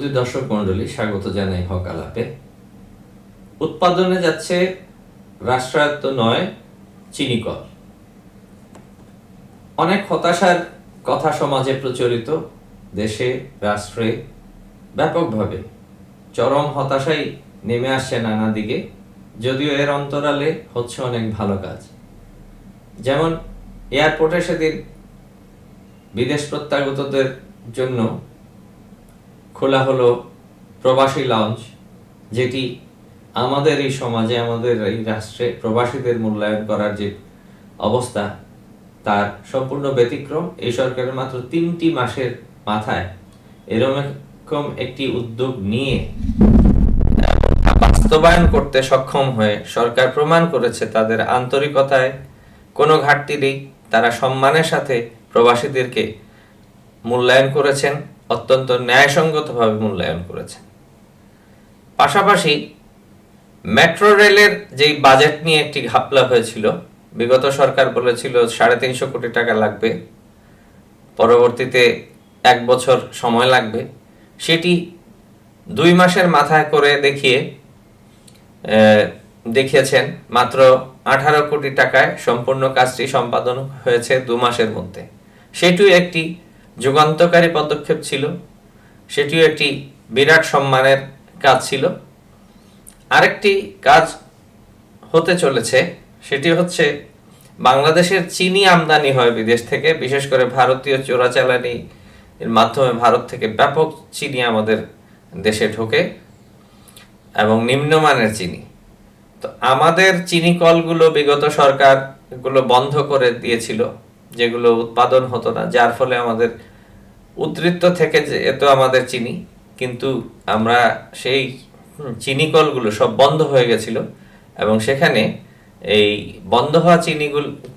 সুধী দর্শক মন্ডলী স্বাগত জানাই হক আলাপে। উৎপাদনে যাচ্ছে রাষ্ট্রায়ত্ত নয় চিনিকল অনেক হতাশার কথা সমাজে প্রচলিত, দেশে, রাষ্ট্রে ব্যাপকভাবে চরম হতাশাই নেমে আসছে নানা দিকে, যদিও এর অন্তরালে হচ্ছে অনেক ভালো কাজ। যেমন এয়ারপোর্টে সেদিন বিদেশ প্রত্যাগতদের জন্য খোলা হলো প্রবাসী লঞ্চ যেটি আমাদের এই সমাজে, আমাদের এই রাষ্ট্রে প্রবাসীদের মূল্যায়ন করার যে অবস্থা, তার সম্পূর্ণ ব্যতিক্রম। এই সরকারের মাত্র তিনটি মাসের মাথায় এরকম একটি উদ্যোগ নিয়ে বাস্তবায়ন করতে সক্ষম হয়ে সরকার প্রমাণ করেছে তাদের আন্তরিকতায় কোনো ঘাটতি নেই। তারা সম্মানের সাথে প্রবাসীদেরকে মূল্যায়ন করেছেন। অত্যন্ত ন্যায়সঙ্গতভাবে মূল্যায়ন করেছে। পাশাপাশি মেট্রো রেলের যেই বাজেট নিয়ে একটি ঘাপলা হয়েছিল, বিগত সরকার বলেছিল সাড়ে তিনশো কোটি টাকা লাগবে, পরবর্তীতে এক বছর সময় লাগবে, সেটি দুই মাসের মাথায় করে দেখিয়ে দেখিয়েছেন মাত্র আঠারো কোটি টাকায় সম্পূর্ণ কাজটি সম্পাদন হয়েছে দু মাসের মধ্যে। সেটিও একটি যুগান্তকারী পদক্ষেপ ছিল। সেটিও একটি বিরাট সম্মানের কাজ ছিল। আরেকটি কাজ হতে চলেছে, সেটি হচ্ছে বাংলাদেশের চিনি আমদানি হয় বিদেশ থেকে। বিশেষ করে ভারতীয় চোরাচালানি এর মাধ্যমে ভারত থেকে ব্যাপক চিনি আমাদের দেশে ঢোকে এবং নিম্নমানের চিনি। তো আমাদের চিনি কলগুলো বিগত সরকারগুলো বন্ধ করে দিয়েছিল, যেগুলো উৎপাদন হতো না, যার ফলে আমাদের উদ্বৃত্ত থেকে যেত আমাদের চিনি কিন্তু আমরা সেই চিনি কলগুলো সব বন্ধ হয়ে গেছিল এবং সেখানে এই বন্ধ হওয়া চিনি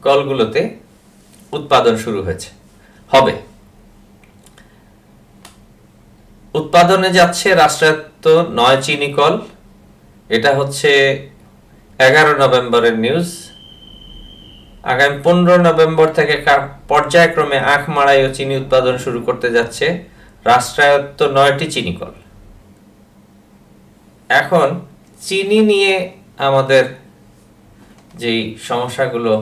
কলগুলোতে উৎপাদন শুরু হয়েছে। হবে। উৎপাদনে যাচ্ছে রাষ্ট্রায়ত্ত নয় চিনি কল। এটা হচ্ছে এগারো নভেম্বরের নিউজ। আগামী পনেরো নভেম্বর থেকে পর্যায়ক্রমে আখ মাড়াই ও চিনি উৎপাদন শুরু করতে যাচ্ছে রাষ্ট্রায়ত্ত নয়টি চিনি কল। এখন চিনি নিয়ে আমাদের যেই সমস্যাগুলো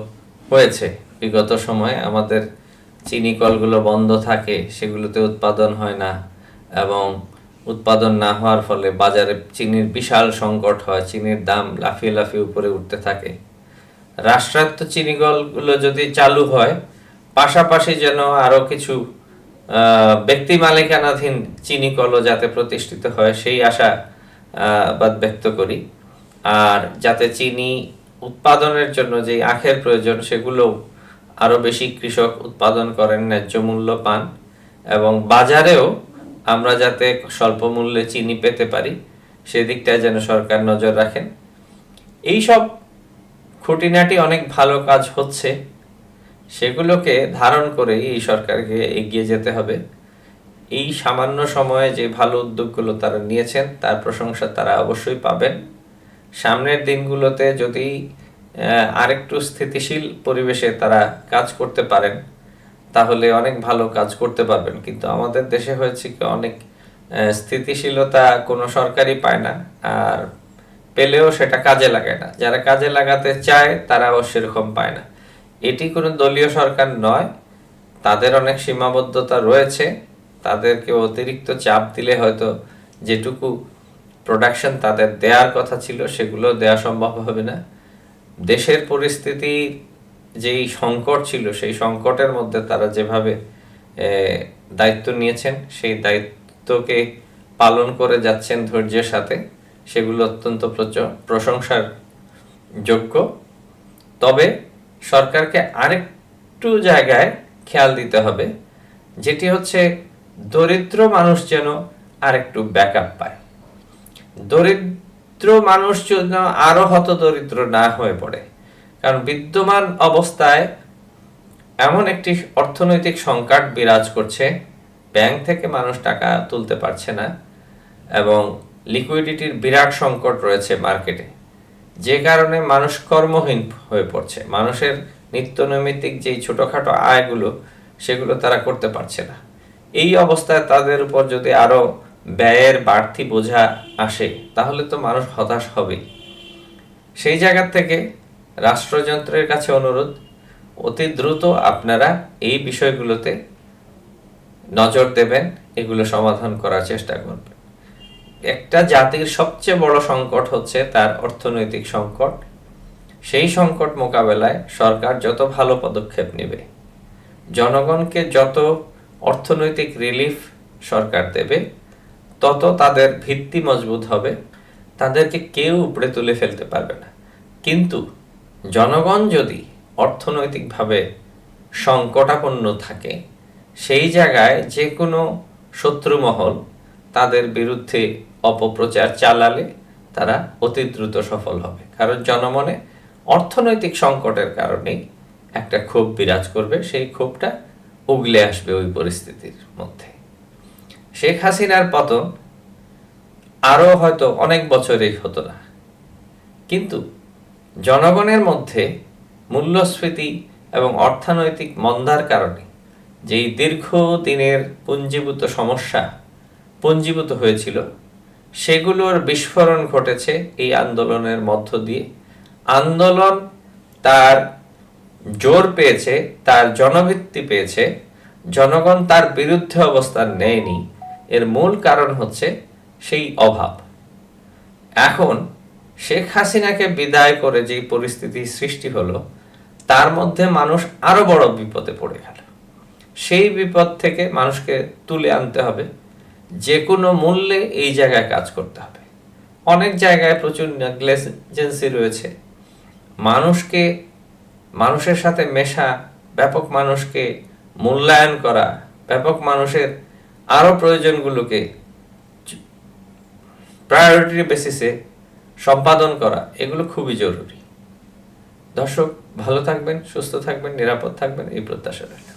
হয়েছে, বিগত সময়ে আমাদের চিনি কলগুলো বন্ধ থাকে, সেগুলোতে উৎপাদন হয় না এবং উৎপাদন না হওয়ার ফলে বাজারে চিনির বিশাল সংকট হয়, চিনির দাম লাফিয়ে লাফিয়ে উপরে উঠতে থাকে। রাষ্ট্রায়ত্ত চিনিকলগুলো যদি চালু হয়, পাশাপাশি যেন আরও কিছু ব্যক্তি মালিকানাধীন চিনিকলও যাতে প্রতিষ্ঠিত হয়, সেই আশা বাদ ব্যক্ত করি। আর যাতে চিনি উৎপাদনের জন্য যে আখের প্রয়োজন সেগুলো আরও বেশি কৃষক উৎপাদন করেন ন্যায্য মূল্য পান। এবং বাজারেও আমরা যাতে স্বল্প মূল্যে চিনি পেতে পারি, সেদিকটায় যেন সরকার নজর রাখেন। এইসব খুঁটিনাটি অনেক ভালো কাজ হচ্ছে। সেগুলোকে ধারণ করে এই সরকারকে এগিয়ে যেতে হবে। এই সামান্য সময়ে যে ভালো উদ্যোগগুলো তারা নিয়েছেন, তার প্রশংসা তারা অবশ্যই পাবেন। সামনের দিনগুলোতে যদি আরেকটু স্থিতিশীল পরিবেশে তারা কাজ করতে পারেন, তাহলে অনেক ভালো কাজ করতে পারবেন। কিন্তু আমাদের দেশে হয়েছে কি, অনেক স্থিতিশীলতা কোনো সরকারই পায় না। আর পেলেও সেটা কাজে লাগায় না। যারা কাজে লাগাতে চায়, তারাও সেরকম পায় না। এটি কোনো দলীয় সরকার নয়। তাদের অনেক সীমাবদ্ধতা রয়েছে। তাদেরকে অতিরিক্ত চাপ দিলে হয়তো যেটুকু প্রোডাকশন তাদের দেওয়ার কথা ছিল সেগুলো দেওয়া সম্ভব হবে না। দেশের পরিস্থিতি যেই সংকট ছিল, সেই সংকটের মধ্যে তারা যেভাবে দায়িত্ব নিয়েছেন, সেই দায়িত্বকে পালন করে যাচ্ছেন ধৈর্যের সাথে। সেগুলো অত্যন্ত প্রশংসার যোগ্য। তবে সরকারকে আরেকটু জায়গায় খেয়াল দিতে হবে, যেটি হচ্ছে দরিদ্র মানুষ যেন আরেকটু ব্যাকআপ পায়। দরিদ্র মানুষ যেন আরও হত দরিদ্র না হয়ে পড়ে। কারণ বিদ্যমান অবস্থায় এমন একটি অর্থনৈতিক সংকট বিরাজ করছে, ব্যাংক থেকে মানুষ টাকা তুলতে পারছে না এবং লিকুইডিটির বিরাট সংকট রয়েছে মার্কেটে। যে কারণে মানুষ কর্মহীন হয়ে পড়ছে। মানুষের নিত্য নৈমিত্তিক যেই ছোটখাটো আয়গুলো, সেগুলো তারা করতে পারছে না। এই অবস্থায় তাদের উপর যদি আরও ব্যয়ের বাড়তি বোঝা আসে, তাহলে তো মানুষ হতাশ হবেই। সেই জায়গা থেকে রাষ্ট্রযন্ত্রের কাছে অনুরোধ, অতি দ্রুত আপনারা এই বিষয়গুলোতে নজর দেবেন, এগুলো সমাধান করার চেষ্টা করবেন। একটা জাতির সবচেয়ে বড় সংকট হচ্ছে তার অর্থনৈতিক সংকট। সেই সংকট মোকাবেলায় সরকার যত ভালো পদক্ষেপ নেবে, জনগণকে যত অর্থনৈতিক রিলিফ সরকার দেবে, তত তাদের ভিত্তি মজবুত হবে, তাদেরকে কেউ উপড়ে তুলে ফেলতে পারবে না। কিন্তু জনগণ যদি অর্থনৈতিকভাবে সংকটাপন্ন থাকে, সেই জায়গায় যে কোনো শত্রুমহল তাদের বিরুদ্ধে অপপ্রচার চালালে তারা অতি দ্রুত সফল হবে। কারণ জনমনে অর্থনৈতিক সংকটের কারণেই একটা ক্ষোভ বিরাজ করবে, সেই ক্ষোভটা উগলে আসবে ওই পরিস্থিতির মধ্যে। শেখ হাসিনার পতন আরও হয়তো অনেক বছরেই হতো না। কিন্তু জনগণের মধ্যে মূল্যস্ফীতি এবং অর্থনৈতিক মন্দার কারণে যেই দীর্ঘ দিনের পুঞ্জীভূত সমস্যা পুঞ্জীভূত হয়েছিল সেগুলোর বিস্ফোরণ ঘটেছে এই আন্দোলনের মধ্য দিয়ে। আন্দোলন তার জোর পেয়েছে, তার জনভিত্তি পেয়েছে। জনগণ তার বিরুদ্ধে অবস্থান নেয়নি। এর মূল কারণ হচ্ছে সেই অভাব। এখন শেখ হাসিনাকে বিদায় করে যে পরিস্থিতি সৃষ্টি হলো, তার মধ্যে মানুষ আরও বড় বিপদে পড়ে গেল। সেই বিপদ থেকে মানুষকে তুলে আনতে হবে। যে কোনো মূল্যে এই জায়গায় কাজ করতে হবে। অনেক জায়গায় প্রচুর নেগলেজেন্সি রয়েছে। মানুষকে, মানুষের সাথে মেশা, ব্যাপক মানুষকে মূল্যায়ন করা, ব্যাপক মানুষের আরও প্রয়োজনগুলোকে প্রায়োরিটি বেসিসে সম্পাদন করা, এগুলো খুবই জরুরি। দর্শক, ভালো থাকবেন, সুস্থ থাকবেন, নিরাপদ থাকবেন, এই প্রত্যাশা রাখি